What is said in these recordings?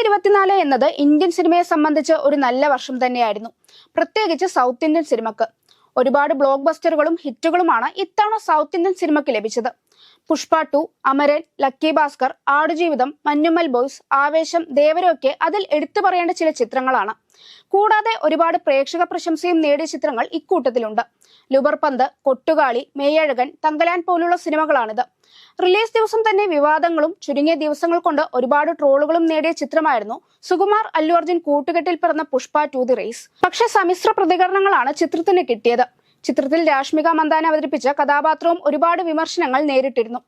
ഇരുപത്തിനാല് എന്നത് ഇന്ത്യൻ സിനിമയെ സംബന്ധിച്ച് ഒരു നല്ല വർഷം തന്നെയായിരുന്നു. പ്രത്യേകിച്ച് സൗത്ത് ഇന്ത്യൻ സിനിമക്ക്. ഒരുപാട് ബ്ലോക്ക് ബസ്റ്ററുകളും ഹിറ്റുകളുമാണ് ഇത്തവണ സൗത്ത് ഇന്ത്യൻ സിനിമയ്ക്ക് ലഭിച്ചത്. Pushpa two Amaran lucky Bhaskar Aadujeevitham Manjummel boys Aavesham ദേവരൊക്കെ അതിൽ എടുത്തു പറയേണ്ട ചില ചിത്രങ്ങളാണ്. കൂടാതെ ഒരുപാട് പ്രേക്ഷക പ്രശംസയും നേടിയ ചിത്രങ്ങൾ ഇക്കൂട്ടത്തിലുണ്ട്. ലുബർപന്ത് കൊട്ടുകാളി മേയഴകൻ തങ്കലാൻ പോലുള്ള സിനിമകളാണിത്. റിലീസ് ദിവസം തന്നെ വിവാദങ്ങളും ചുരുങ്ങിയ ദിവസങ്ങൾ കൊണ്ട് ഒരുപാട് ട്രോളുകളും നേടിയ ചിത്രമായിരുന്നു സുകുമാർ അല്ലു അർജുൻ കൂട്ടുകെട്ടിൽ പിറന്ന പുഷ്പ ടു ദി റേസ് പക്ഷെ സമ്മിശ്ര പ്രതികരണങ്ങളാണ് ചിത്രത്തിന് കിട്ടിയത്. ചിത്രത്തിൽ രാഷ്മിക മന്ദാന അവതരിപ്പിച്ച കഥാപാത്രവും ഒരുപാട് വിമർശനങ്ങൾ നേരിട്ടിരുന്നു.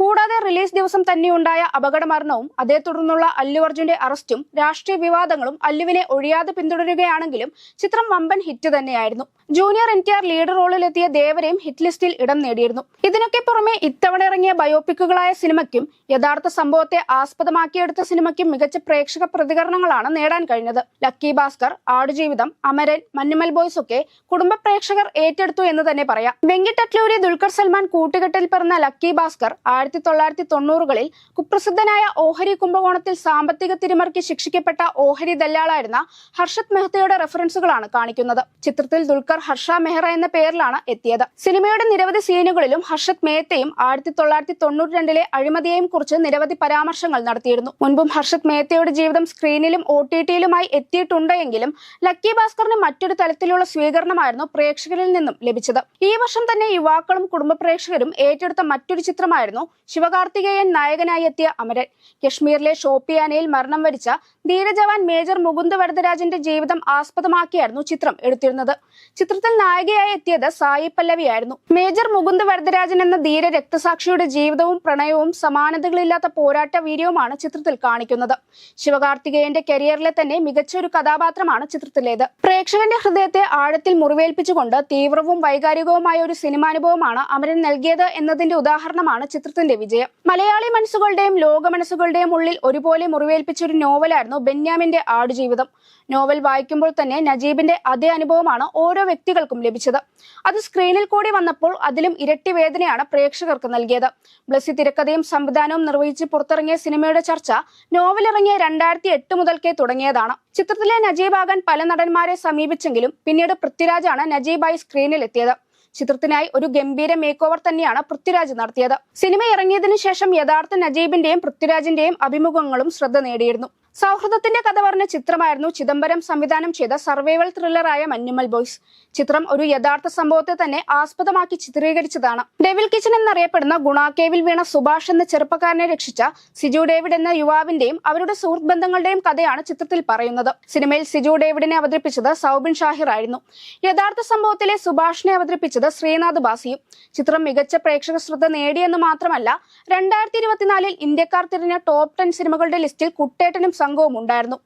കൂടാതെ റിലീസ് ദിവസം തന്നെയുണ്ടായ അപകടമരണവും അതേ തുടർന്നുള്ള അല്ലു അർജുന്റെ അറസ്റ്റും രാഷ്ട്രീയ വിവാദങ്ങളും അല്ലുവിനെ ഒഴിയാതെ പിന്തുടരുകയാണെങ്കിലും ചിത്രം വമ്പൻ ഹിറ്റ് തന്നെയായിരുന്നു. Junior N T R leader റോളിലെത്തിയ ദേവരെയും ഹിറ്റ് ലിസ്റ്റിൽ ഇടം നേടിയിരുന്നു. ഇതിനൊക്കെ പുറമെ ഇത്തവണ ഇറങ്ങിയ ബയോപിക്കുകളായ സിനിമയ്ക്കും യഥാർത്ഥ സംഭവത്തെ ആസ്പദമാക്കിയെടുത്ത സിനിമയ്ക്കും മികച്ച പ്രേക്ഷക പ്രതികരണങ്ങളാണ് നേടാൻ കഴിഞ്ഞത്. ലക്കി ഭാസ്കർ ആടുജീവിതം അമരൻ മഞ്ഞുമൽ ബോയ്സ് ഒക്കെ കുടുംബ പ്രേക്ഷകർ ഏറ്റെടുത്തു എന്ന് തന്നെ പറയാം. വെങ്കിട്ടട്ലൂരി ദുൽഖർ സൽമാൻ കൂട്ടുകെട്ടിൽ പിറന്ന ലക്കി ഭാസ്കർ ആയിരത്തി തൊള്ളായിരത്തി തൊണ്ണൂറുകളിൽ കുപ്രസിദ്ധനായ ഓഹരി കുംഭകോണത്തിൽ സാമ്പത്തിക തിരിമറിക്ക് ശിക്ഷിക്കപ്പെട്ട ഓഹരി ദല്ലാളായിരുന്ന ഹർഷത് മെഹ്തയുടെ റെഫറൻസുകളാണ് കാണിക്കുന്നത്. ചിത്രത്തിൽ ദുൽഖർ ഹർഷ മെഹ്റ എന്ന പേരിലാണ് എത്തിയത്. സിനിമയുടെ നിരവധി സീനുകളിലും ഹർഷത് മേത്തയും ആയിരത്തി തൊള്ളായിരത്തി തൊണ്ണൂറ്റി രണ്ടിലെ അഴിമതിയെയും കുറിച്ച് നിരവധി പരാമർശങ്ങൾ നടത്തിയിരുന്നു. മുൻപും ഹർഷത് മേത്തയുടെ ജീവിതം സ്ക്രീനിലും ഒ ടി ടിയിലുമായി എത്തിയിട്ടുണ്ടെങ്കിലും ലക്കി ഭാസ്കറിന് മറ്റൊരു തലത്തിലുള്ള സ്വീകരണമായിരുന്നു പ്രേക്ഷകരിൽ നിന്നും ലഭിച്ചത്. ഈ വർഷം തന്നെ യുവാക്കളും കുടുംബ പ്രേക്ഷകരും ഏറ്റെടുത്ത മറ്റൊരു ചിത്രമായിരുന്നു ശിവകാർത്തികേയൻ നായകനായി എത്തിയ അമരൻ. കശ്മീരിലെ ഷോപ്പിയാനയിൽ മരണം വരിച്ച ധീരജവാൻ മേജർ മുകുന്ദ് വരദരാജന്റെ ജീവിതം ആസ്പദമാക്കിയായിരുന്നു ചിത്രം എടുത്തിരുന്നത്. ചിത്രത്തിൽ നായികയായി എത്തിയത് സായി പല്ലവിയായിരുന്നു. മേജർ മുകുന്ദ് വരദരാജൻ എന്ന ധീര രക്തസാക്ഷിയുടെ ജീവിതവും പ്രണയവും സമാനതകളില്ലാത്ത പോരാട്ട വീര്യവുമാണ് ചിത്രത്തിൽ കാണിക്കുന്നത്. ശിവകാർത്തികേയന്റെ കരിയറിലെ തന്നെ മികച്ച ഒരു കഥാപാത്രമാണ് ചിത്രത്തിലേത്. പ്രേക്ഷകന്റെ ഹൃദയത്തെ ആഴത്തിൽ മുറിവേൽപ്പിച്ചുകൊണ്ട് തീവ്രവും വൈകാരികവുമായ ഒരു സിനിമാനുഭവമാണ് അമരൻ നൽകിയത് എന്നതിന്റെ ഉദാഹരണമാണ് ചിത്രത്തിന്റെ വിജയം. മലയാളി മനസ്സുകളുടെയും ലോക മനസ്സുകളുടെയും ഉള്ളിൽ ഒരുപോലെ മുറിവേൽപ്പിച്ച ഒരു നോവലായിരുന്നു ബെന്യാമിന്റെ ആടുജീവിതം. നോവൽ വായിക്കുമ്പോൾ തന്നെ നജീബിന്റെ അതേ അനുഭവമാണ് ഓരോ വ്യക്തികൾക്കും ലഭിച്ചത്. അത് സ്ക്രീനിൽ കൂടി വന്നപ്പോൾ അതിലും ഇരട്ടി വേദനയാണ് പ്രേക്ഷകർക്ക് നൽകിയത്. ബ്ലസ്സി തിരക്കഥയും സംവിധാനവും നിർവഹിച്ച് പുറത്തിറങ്ങിയ സിനിമയുടെ ചർച്ച നോവലിറങ്ങിയ രണ്ടായിരത്തി എട്ട് മുതൽക്കേ തുടങ്ങിയതാണ്. ചിത്രത്തിലെ നജീബാകാൻ പല നടന്മാരെ സമീപിച്ചെങ്കിലും പിന്നീട് പൃഥ്വിരാജാണ് നജീബായി സ്ക്രീനിൽ എത്തിയത് ചിത്രത്തിനായി ഒരു ഗംഭീര മേക്ക് ഓവർ തന്നെയാണ് പൃഥ്വിരാജ് നടത്തിയത്. സിനിമ ഇറങ്ങിയതിനു ശേഷം യഥാർത്ഥ നജീബിന്റെയും പൃഥ്വിരാജിന്റെയും അഭിമുഖങ്ങളും ശ്രദ്ധ നേടിയിരുന്നു. സൗഹൃദത്തിന്റെ കഥ പറഞ്ഞ ചിത്രമായിരുന്നു ചിദംബരം സംവിധാനം ചെയ്ത സർവൈവൽ ത്രില്ലറായ മഞ്ഞുമൽ ബോയ്സ്. ചിത്രം ഒരു യഥാർത്ഥ സംഭവത്തെ തന്നെ ആസ്പദമാക്കി ചിത്രീകരിച്ചതാണ്. ഡെവിൽ കിച്ചൻ എന്നറിയപ്പെടുന്ന ഗുണാക്കേവിൽ വീണ സുഭാഷ് എന്ന ചെറുപ്പക്കാരനെ രക്ഷിച്ച സിജു ഡേവിഡ് എന്ന യുവാവിന്റെയും അവരുടെ സുഹൃത്ത് ബന്ധങ്ങളുടെയും കഥയാണ് ചിത്രത്തിൽ പറയുന്നത്. സിനിമയിൽ സിജു ഡേവിഡിനെ അവതരിപ്പിച്ചത് സൗബിൻ ഷാഹിർ ആയിരുന്നു. യഥാർത്ഥ സംഭവത്തിലെ സുഭാഷിനെ അവതരിപ്പിച്ചത് ശ്രീനാഥ് ബാസിയും. ചിത്രം മികച്ച പ്രേക്ഷക ശ്രദ്ധ നേടിയെന്ന് മാത്രമല്ല രണ്ടായിരത്തി ഇരുപത്തിനാലിൽ ഇന്ത്യക്കാർ തിരഞ്ഞ ടോപ്പ് ടെൻ സിനിമകളുടെ ലിസ്റ്റിൽ കുട്ടേട്ടനും സംഘവും ഉണ്ടായിരുന്നു.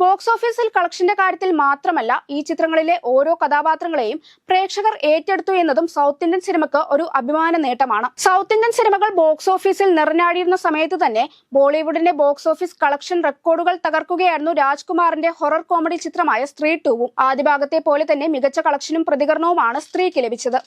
ബോക്സ് ഓഫീസിൽ കളക്ഷന്റെ കാര്യത്തിൽ മാത്രമല്ല ഈ ചിത്രങ്ങളിലെ ഓരോ കഥാപാത്രങ്ങളെയും പ്രേക്ഷകർ ഏറ്റെടുത്തു എന്നതും സൗത്ത് ഇന്ത്യൻ സിനിമക്ക് ഒരു അഭിമാന നേട്ടമാണ്. സൗത്ത് ഇന്ത്യൻ സിനിമകൾ ബോക്സ് ഓഫീസിൽ നിറഞ്ഞാടിയിരുന്ന സമയത്ത് തന്നെ ബോളിവുഡിന്റെ ബോക്സ് ഓഫീസ് കളക്ഷൻ റെക്കോർഡുകൾ തകർക്കുകയായിരുന്നു രാജ്കുമാറിന്റെ ഹൊറർ കോമഡി ചിത്രമായ സ്ത്രീ ടൂവും ആദ്യ ഭാഗത്തെ പോലെ തന്നെ മികച്ച കളക്ഷനും പ്രതികരണവുമാണ് സ്ത്രീക്ക് ലഭിച്ചത്.